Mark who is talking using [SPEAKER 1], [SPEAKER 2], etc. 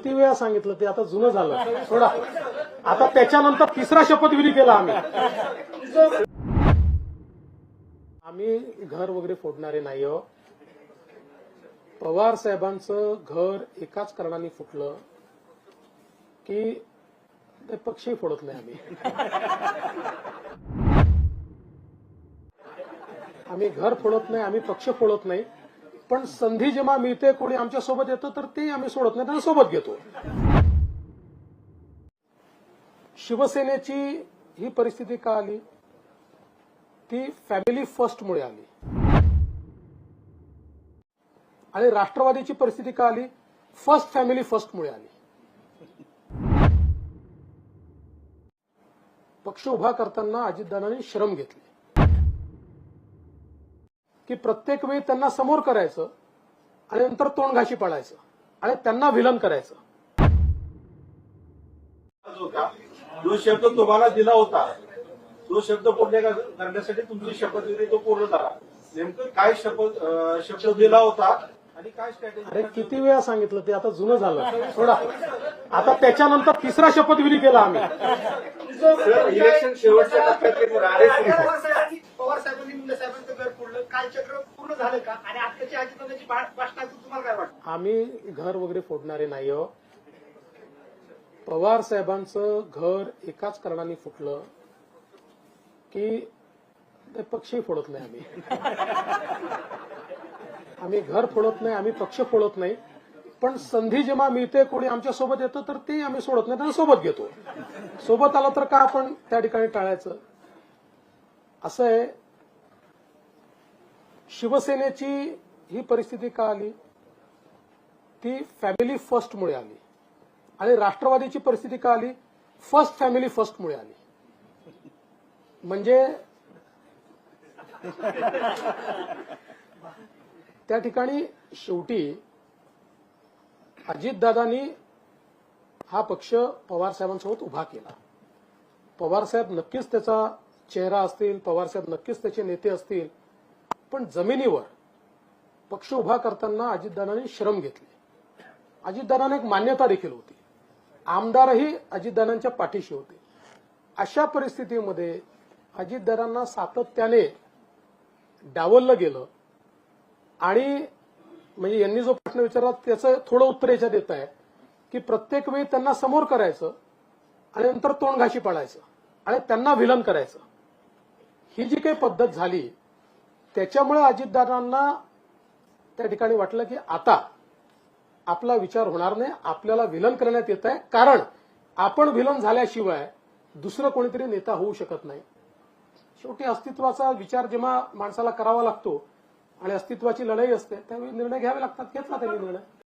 [SPEAKER 1] किती वेळा सांगितलं ते? आता जुनं झालं. थोडा आता त्याच्यानंतर तिसरा शपथविधी केला आम्ही. आम्ही घर वगैरे फोडणारे नाही हो पवार साहेबांचं घर एकाच कारणाने फुटलं की ते पक्षही फोडत नाही आम्ही. आम्ही घर फोडत नाही आम्ही पक्ष फोडत नाही. पण संधी जेव्हा मिळते कोणी आमच्यासोबत येतं तर ते आम्ही सोडत नाही त्यांना सोबत घेतो. शिवसेनेची ही परिस्थिती का आली? ती फॅमिली फर्स्टमुळे आली. आणि राष्ट्रवादीची परिस्थिती का आली? फर्स्ट फॅमिली फर्स्टमुळे आली. पक्ष उभा करताना अजितदादांनी श्रम घेतले. की प्रत्येक वेळी त्यांना समोर करायचं आणि नंतर तोंडघाशी पडायचं आणि त्यांना विलन करायचं.
[SPEAKER 2] जो शब्द तुम्हाला दिला होता तो शब्द पूर्ण कर- करण्यासाठी तुमची शपथविधी तो पूर्ण झाला? नेमकं काय शपथ शब्द दिला होता आणि काय
[SPEAKER 1] अरे
[SPEAKER 2] स्ट्रॅटेजी
[SPEAKER 1] किती वेळा सांगितलं ते आता जुनं झालं. थोडा आता त्याच्यानंतर तिसरा शपथविधी केला आम्ही.
[SPEAKER 2] इलेक्शन शेवटच्या टप्प्यात गेले राहिले
[SPEAKER 3] पवार साहेबांनी पवार साहेबांनी मुंडे साहेबांचं घर फोडलं काल चक्र पूर्ण झालं का? आणि आत्ताची अजितदादाची भाषणातून तुम्हाला काय वाटतं?
[SPEAKER 1] आम्ही घर वगैरे फोडणारे नाही हो पवार साहेबांचं घर एकाच कारणाने फुटलं की ते पक्षी फोडत नाही आम्ही. आम्ही घर फोडत नाही आम्ही पक्ष फोडत नाही. पण संधी जेव्हा मिळते कोणी आमच्यासोबत येतं तर ते आम्ही सोडत नाही त्यांना सोबत घेतो. सोबत आलं तर का आपण त्या ठिकाणी टाळायचं? असं आहे शिवसेनेची ही परिस्थिती का आली? ती फॅमिली फर्स्टमुळे आली. आणि राष्ट्रवादीची परिस्थिती का आली? फर्स्ट फॅमिली फर्स्टमुळे आली. म्हणजे त्या ठिकाणी शेवटी अजितदादांनी हा पक्ष पवार साहेबांसोबत उभा केला. पवार साहेब नक्कीच त्याचा चेहरा असतील पवार साहेब नक्कीच त्याचे नेते असतील पण जमिनीवर पक्ष उभा करताना अजितदादांनी श्रम घेतले. अजितदादांना एक मान्यता देखील होती. आमदारही अजितदादांच्या पाठीशी होते. अशा परिस्थितीमध्ये अजितदादांना सातत्याने डावललं गेलं आणि म्हणजे यांनी जो प्रश्न विचारला त्याचं थोडं उत्तर याच्यात देत आहे की प्रत्येक वेळी त्यांना समोर करायचं आणि नंतर तोंडघाशी पडायचं आणि त्यांना विलन करायचं. ही जी काही पद्धत झाली त्याच्यामुळे अजितदादांना त्या ठिकाणी वाटलं की आता आपला विचार होणार नाही आपल्याला विलन करण्यात येत आहे. कारण आपण विलन झाल्याशिवाय दुसरं कोणीतरी नेता होऊ शकत नाही. शेवटी अस्तित्वाचा विचार जेव्हा माणसाला करावा लागतो आणि अस्तित्वाची लढाई असते त्यावेळी निर्णय घ्यावे लागतात. घेतला त्यांनी निर्णय.